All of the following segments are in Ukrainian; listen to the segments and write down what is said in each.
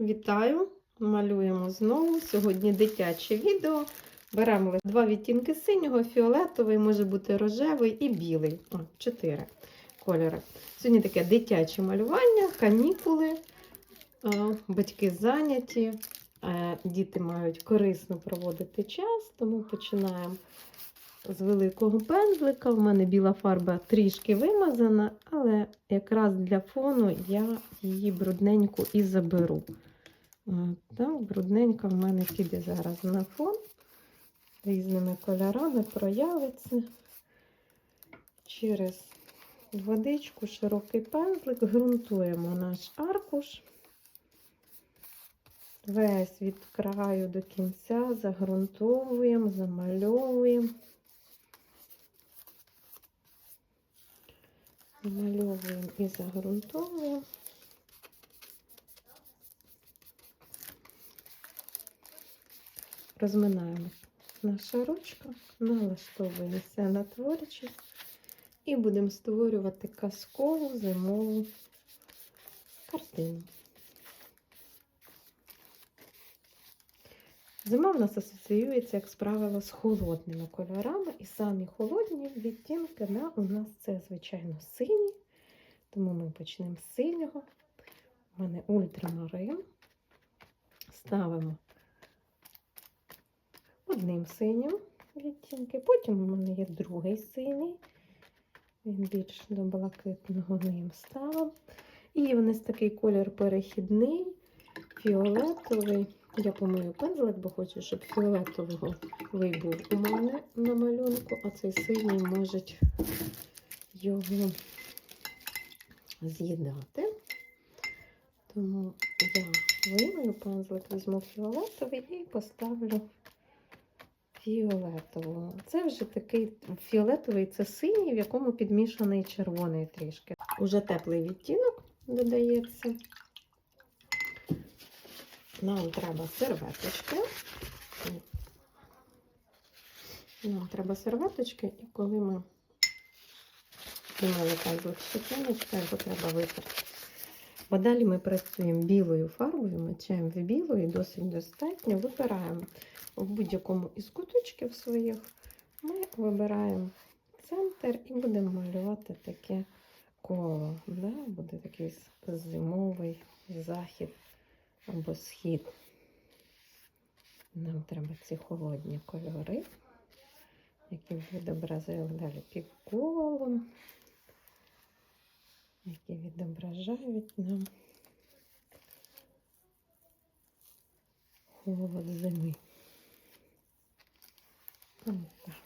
Вітаю! Малюємо знову. Сьогодні дитяче відео. Беремо два відтінки синього, фіолетовий, може бути рожевий і білий. О, чотири кольори. Сьогодні таке дитяче малювання, канікули. Батьки зайняті, е, діти мають корисно проводити час, тому починаємо з великого пензлика. У мене біла фарба трішки вимазана, але якраз для фону я її брудненьку і заберу. От, Так, брудненька в мене піде зараз на фон. Різними кольорами проявиться через водичку, широкий пензлик, ґрунтуємо наш аркуш. Весь від краю до кінця загрунтовуємо, замальовуємо. Замальовуємо і загрунтовуємо. Розминаємо наша ручка, налаштовуємося на творчість і будемо створювати казкову зимову картину. Зима в нас асоціюється, як правило, з холодними кольорами, і самі холодні відтінки да, у нас це, звичайно, сині, тому ми почнемо з синього. У мене ультрамарин. Ставимо одним синім відтінки, потім у мене є другий синій, він більш до блакитного ним ставив. І в нас такий колір перехідний, фіолетовий. Я помию пензлик, бо хочу, щоб фіолетового був у мене на малюнку, а цей синій може його з'їдати. Тому я вимию пензлик, візьму фіолетовий і поставлю фіолетового. Це вже такий фіолетовий, це синій, в якому підмішаний червоний трішки. Уже теплий відтінок додається. Нам треба серветочки. Нам треба серветочки, і коли ми знімали пензлик щетиночка, його треба витерти. Бо далі ми працюємо білою фарбою, мечаємо в білу і досить достатньо. Вибираємо в будь-якому із куточків своїх, ми вибираємо центр і будемо малювати таке коло. Да? Буде такий зимовий захід або схід. Нам треба ці холодні кольори, які відобразили далі під колом, які відображають нам холод зими. Ось так.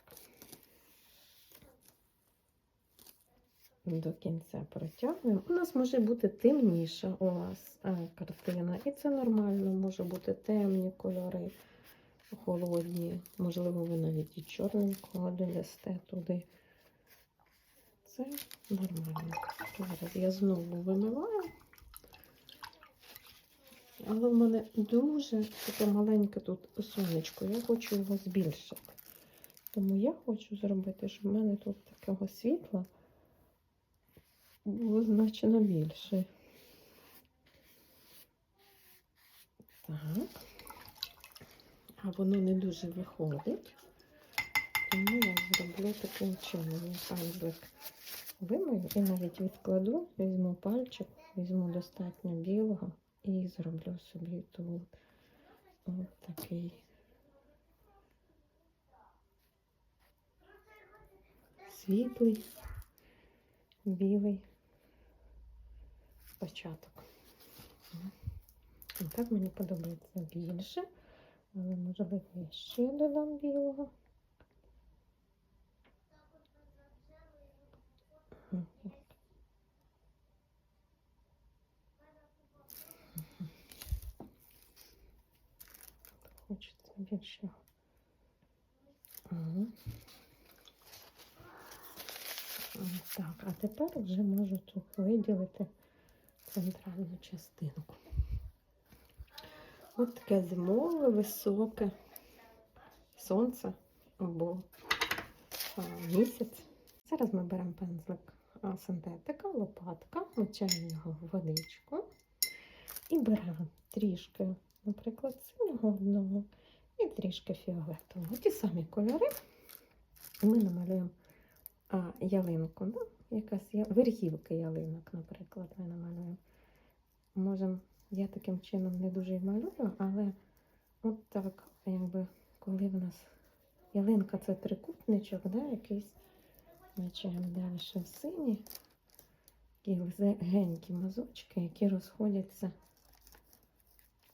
До кінця протягуємо. У нас може бути темніша у вас е, картина, і це нормально, може бути темні кольори, холодні. Можливо, ви навіть і чорненького додасте туди. Це нормально. Зараз я знову вимиваю. Але в мене дуже таке маленьке тут сонечко, я хочу його збільшити. Тому я хочу зробити, щоб в мене тут такого світла було значно більше. Так. А воно не дуже виходить. Тому я зроблю таким чином. Пензлик вимою і навіть відкладу, візьму пальчик, візьму достатньо білого і зроблю собі тут от такий світлий, білий початок. І так мені подобається більше, але можливо я ще додам білого. Хочеться більше. Ага. Так, а тепер вже можу тут виділити центральну частинку. Ось таке зимове, високе сонце або а, місяць. Зараз ми беремо пензлик синтетика, лопатка, мочаємо його в водичку і беремо трішки, наприклад, синього одного і трішки фіолетового. Ті самі кольори. Ми намалюємо а, ялинку. Да? Якась я... верхівки ялинок, наприклад, ми намалюємо. Можемо, я таким чином не дуже й малюю, але от так, якби, коли в нас ялинка це трикутничок, да, якийсь Мечаємо далі сині, такі легенькі мазочки, які розходяться.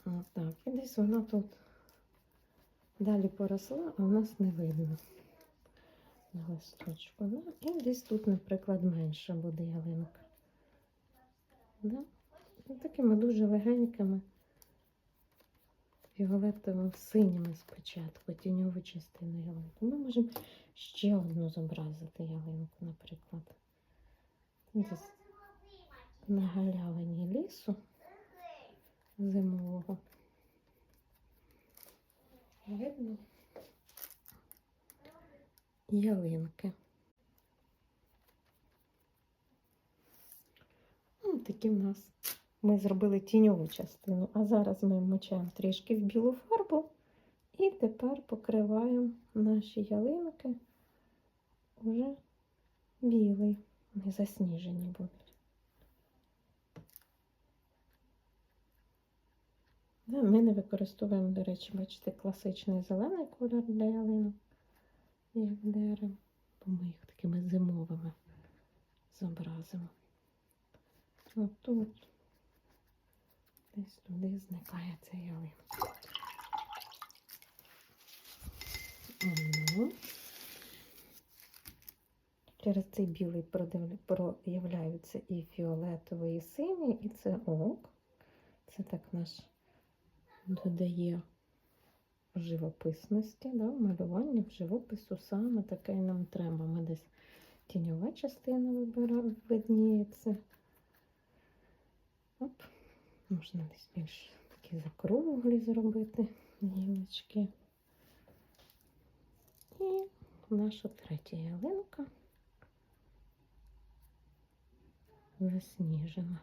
Отак. І десь вона тут далі поросла, а в нас не видно листочку. Да? І десь тут, наприклад, менше буде ялинка. Да? І такими дуже легенькими фіолетовими синіми спочатку, тіньову частину ялинки. Ми можемо ще одну зобразити ялинку, наприклад. На галявині лісу зимового. Видно ялинки. Ну, такі в нас ми зробили тіньову частину, а зараз ми вмочаємо трішки в білу фарбу і тепер покриваємо наші ялинки уже білий. Вони засніжені будуть. Ми не використовуємо, до речі, бачите, класичний зелений кольор для ялинок, як дерево, бо ми їх такими зимовими зобразимо. Отут десь туди зникає ялинка. Ну. Через цей білий проявляються і фіолетовий, і синій, і це ок. Це так наш додає живописності, да, малювання в живопису саме таке нам треба. Ми десь тіньова частина вибира- видніється. Оп. Можна десь більш такі закруглі зробити гілочки. І наша третя ялинка засніжена.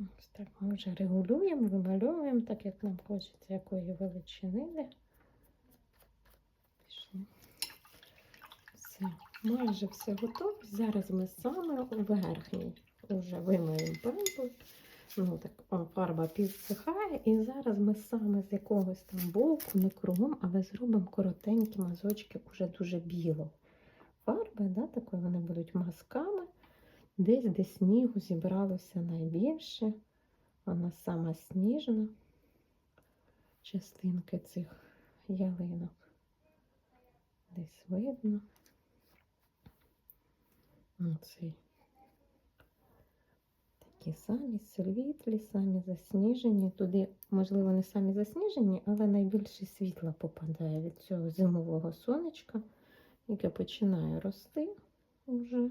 Ось так ми вже регулюємо, вимальовуємо, так як нам хочеться, якої величини. Все, майже все готово. Зараз ми саме у верхній вже вимаємо пензлик. Ну так, фарба підсихає, і зараз ми саме з якогось там боку, не кругом, але зробимо коротенькі мазочки уже дуже білого фарби, да, такої вони будуть мазками. Десь, де снігу зібралося найбільше. Вона сама сніжна частинки цих ялинок. Десь видно. Оцей. Такі самі світлі, самі засніжені. Туди, можливо, не самі засніжені, але найбільше світла попадає від цього зимового сонечка, яке починає рости вже.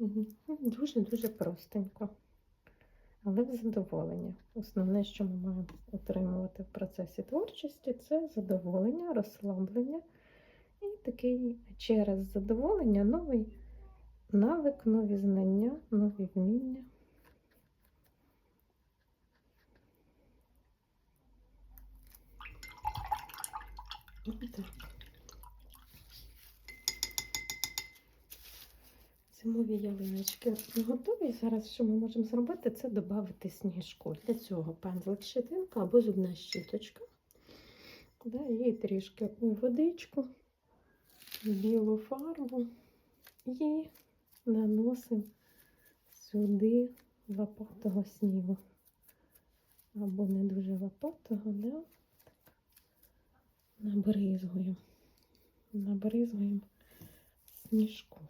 Дуже-дуже простенько. Але в задоволення. Основне, що ми маємо отримувати в процесі творчості, це задоволення, розслаблення і такий через задоволення новий навик, нові знання, нові вміння. Отак. Зимові ялиночки готові. Зараз що ми можемо зробити, це додати сніжку. Для цього пензлик щетинка або зубна щіточка. Да, і трішки водичку, білу фарбу і наносимо сюди лопатого снігу. Або не дуже лопатого, да? так. набризуємо. Набризуємо сніжку.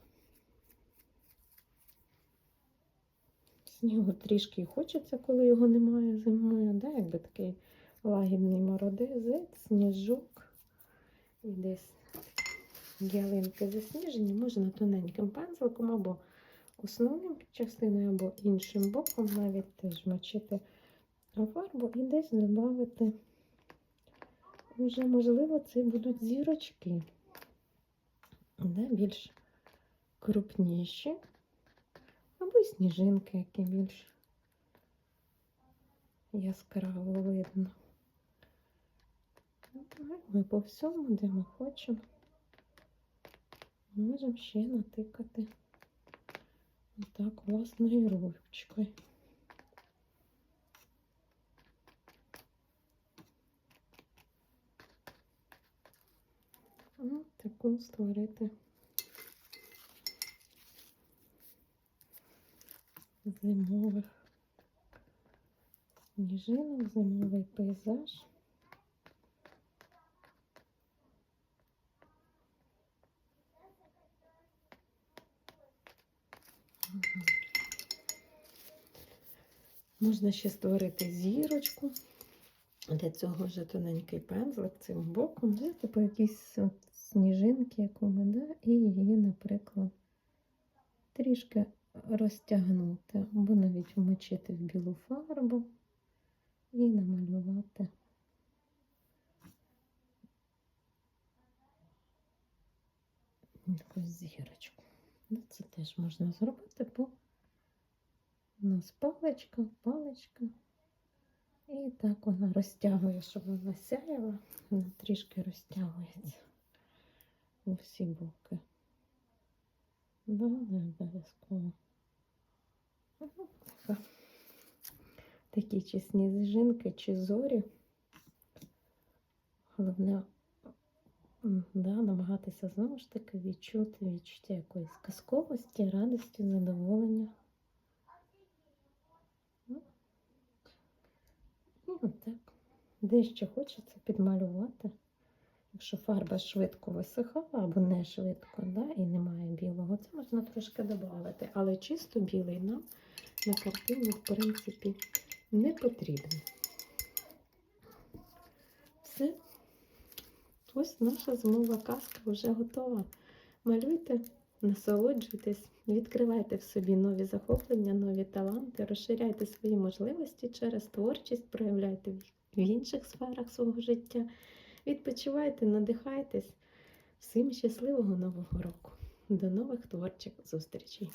Снігу трішки хочеться, коли його немає зимою. Да? Якби такий лагідний мородезець, сніжок. І десь ялинки засніжені, можна тоненьким пензликом або основним частиною, або іншим боком навіть теж мочити фарбу і десь додати. Вже, можливо, це будуть зірочки. Да, більш крупніші. Або сніжинки, які більш яскраво видно. Ну, Ми по всьому, де ми хочемо, можемо ще натикати отак власною ручкою. Ну, таку створити зимових сніжинок, зимовий пейзаж. Можна ще створити зірочку. Для цього вже тоненький пензлик цим боком, взяти по якійсь сніжинки, яку ми, да, і її, наприклад, трішки розтягнути, або навіть вмочити в білу фарбу і намалювати. Якусь зірочку. Ну, Це теж можна зробити, бо у нас паличка, паличка. І так вона розтягує, щоб вона сяяла, вона трішки розтягується у всі боки. Не обов'язково. Такі чи сніжинки, чи зорі. Головне да, намагатися знову ж таки відчути відчуття якоїсь казковості, радості, задоволення. Ну, і отак. Дещо хочеться підмалювати. Якщо фарба швидко висихала або не швидко, да, і немає білого, це можна трошки додати. Але чисто білий нам на картині, в принципі, не потрібен. Все. Ось наша зимова казка вже готова. Малюйте, насолоджуйтесь, відкривайте в собі нові захоплення, нові таланти, розширяйте свої можливості через творчість, проявляйте в інших сферах свого життя. Відпочивайте, надихайтесь. Всім щасливого нового року. До нових творчих зустрічей!